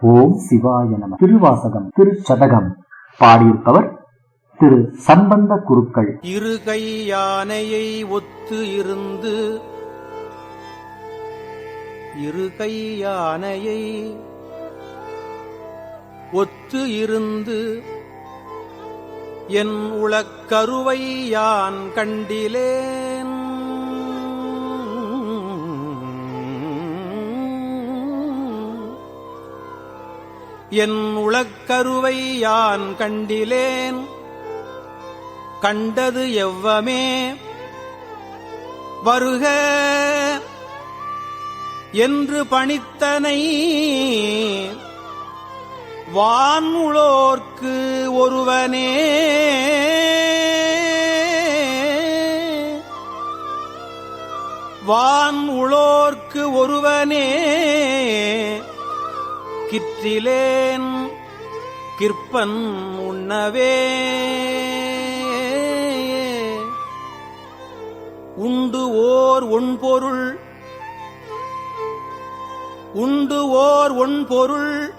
ஓம் சிவாய நம. திருவாசகம் திருச்சதகம். பாடியிருப்பவர் திரு சம்பந்த குருக்கள். இருகை யானையை ஒத்து இருந்து இருகை யானையை ஒத்து இருந்து என் உளக்கருவை யான் கண்டிலேன் என் உளக்கருவை யான் கண்டிலேன்? கண்டது எவ்வமே? வருக! என்று பணித்தனை வான்முளோர்க்கு ஒருவனே. வான் உளோர்க்கு ஒருவனே. கிற்றிலேன் கிற்பன் உண்ணவே. உண்டு ஓர் ஒன்பொருள். உண்டு ஓர் ஒன்பொருள்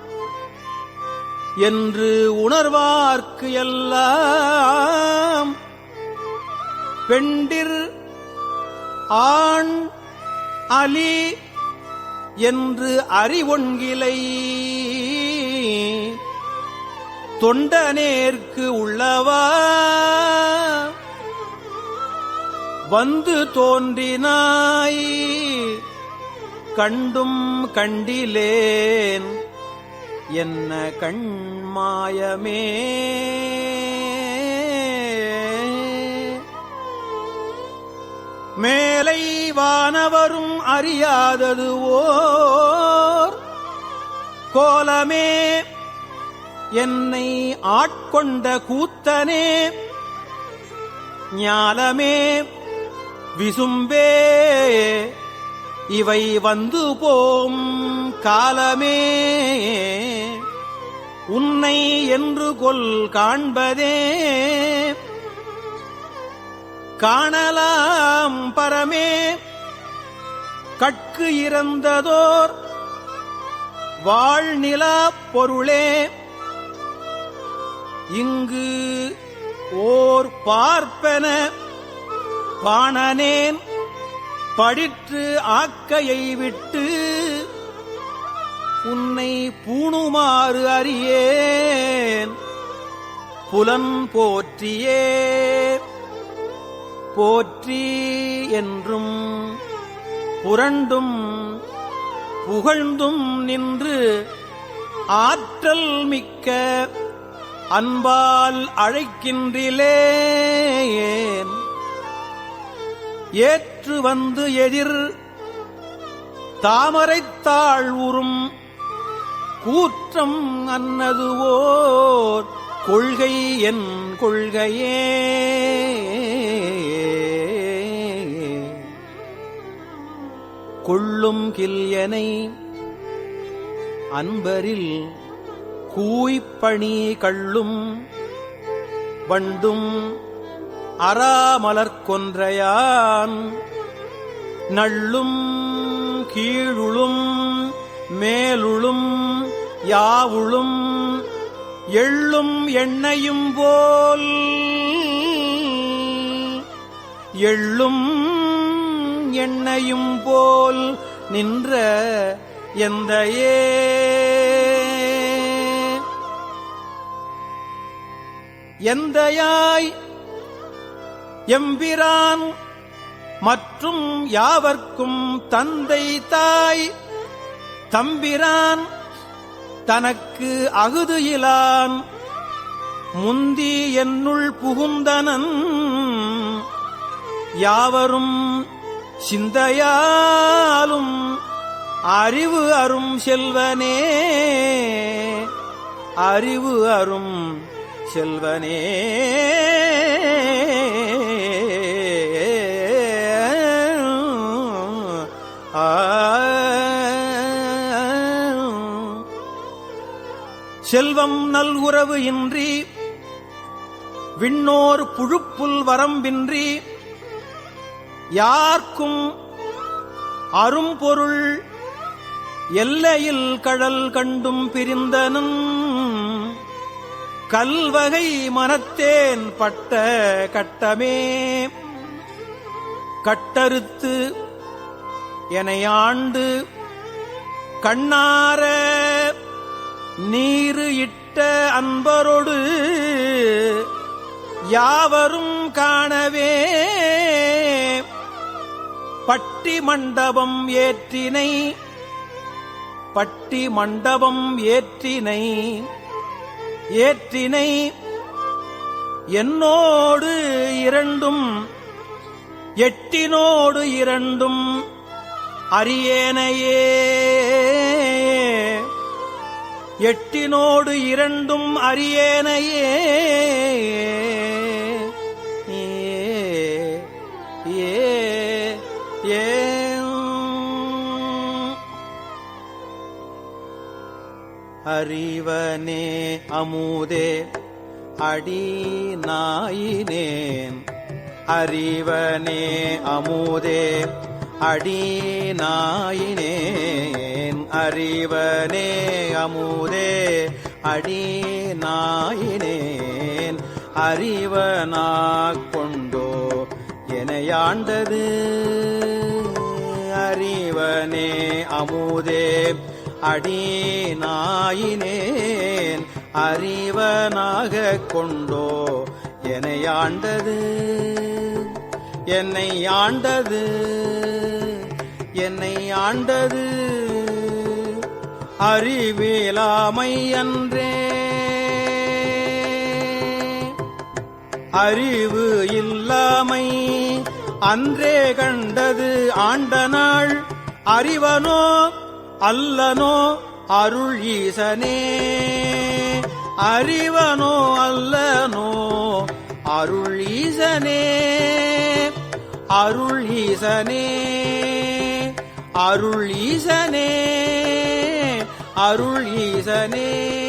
என்று உணர்வார்க்கு எல்லாம். பெண்டிர் ஆண் அலி என்று அறிவொன்கிலை. தொண்டனேற்கு உள்ளவா? வந்து தோன்றினாய். கண்டும் கண்டிலேன். என்ன கண்மாயமே? வானவரும் அறியாதது ஓர் கோலமே. என்னை ஆட்கொண்ட கூத்தனே ஞாலமே விசும்பே. இவை வந்து போம் காலமே. உன்னை என்று கொல் காண்பதே. காணலாம் பரமே. கட்கு இறந்ததோர் வாழ்நிலா பொருளே. இங்கு ஓர் பார்ப்பன பாணனேன் படிற்று ஆக்கையை விட்டு உன்னை பூணுமாறு அறியேன். புலன் போற்றியே போற்றி என்றும் புரண்டும் புகழ்ந்தும் நின்று ஆற்றல் மிக்க அன்பால் அழைக்கின்றிலேன் ஏற்று வந்து எதிர் தாமரைத்தாள் உறும் கூற்றம் அன்னதுவோர் கொள்கை என் கொள்கையே. கொள்ளும் கில்யனை அன்பரில் கூய்ப்பணி கள்ளும் வண்டும் அறாமலர்கொன்றையான் நள்ளும் கீழுளும் மேலுளும் யாவுளும் எள்ளும் எண்ணையும் போல் எள்ளும் எண்ணையும் போல் நின்ற எந்த எந்தையாய் எம்பிரான் மற்றும் யாவர்க்கும் தந்தை தாய் தம்பிரான் தனக்கு அகுது இலான் முந்தி என்னுள் புகுந்தனன் யாவரும் சிந்தையாலும் அறிவு அரும் செல்வனே அறிவு அரும் செல்வனே. ஆ. செல்வம் நல்குறவு இன்றி விண்ணோர் புழுப்புல் வரம்பின்றி யார்க்கும் அரும்பொருள் எல்லையில் கடல் கண்டும் பிரிந்தனும் கல்வகை மனத்தேன் பட்ட கட்டமே. கட்டறுத்து எனையாண்டு கண்ணார நீரு இட்ட அன்பரோடு யாவரும் காணவே பட்டி மண்டபம் ஏற்றினை பட்டி மண்டபம் ஏற்றினை ஏற்றினை என்னோடு இரண்டும் எட்டினோடு இரண்டும் அரியேனையே எட்டினோடு இரண்டும் அரியேனையே அறிவனே அமுதே அடி நாயினேன் அறிவனே அமுதே அடி நாயினேன் அறிவனே அமுதே அடி நாயினேன் அறிவனாக் கொண்டோ எனையாண்டது அறிவனே அமுதே அடி நாயினேன் அறிவனாக கொண்டோ என்னை ஆண்டது. என்னை ஆண்டது. என்னை ஆண்டது. அறிவிலாமை அன்றே. அறிவு இல்லாமை அன்றே கண்டது ஆண்ட நாள் அறிவனோ அல்லனோ அருள் ஈசனே. அறிவனோ அல்லனோ அருள் ஈசனே. அருள் ஈசனே. அருள் ஈசனே. அருள் ஈசனே.